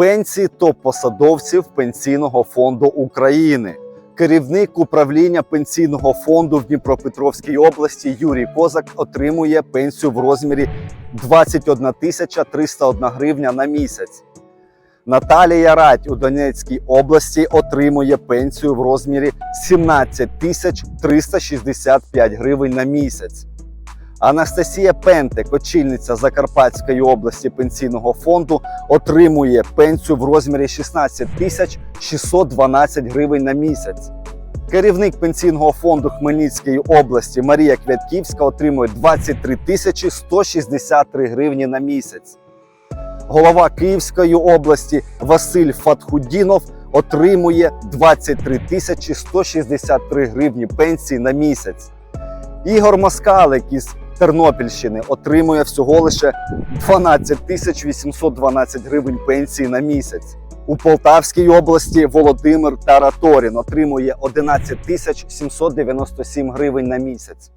Пенсії топ-посадовців Пенсійного фонду України. Керівник управління пенсійного фонду в Дніпропетровській області Юрій Козак отримує пенсію в розмірі 21 тисяча 301 гривня на місяць. Наталія Радь у Донецькій області отримує пенсію в розмірі 17 тисяч 365 гривень на місяць. Анастасія Пентек, очільниця Закарпатської області пенсійного фонду, отримує пенсію в розмірі 16 тисяч 612 гривень на місяць. Керівник пенсійного фонду Хмельницької області Марія Квятківська отримує 23 тисячі 163 гривні на місяць. Голова Київської області Василь Фатхудінов отримує 23 тисячі 163 гривні пенсії на місяць. Ігор Москалик із Тернопільщини отримує всього лише 12 тисяч 812 гривень пенсії на місяць. У Полтавській області Володимир Тараторін отримує 11 тисяч 797 гривень на місяць.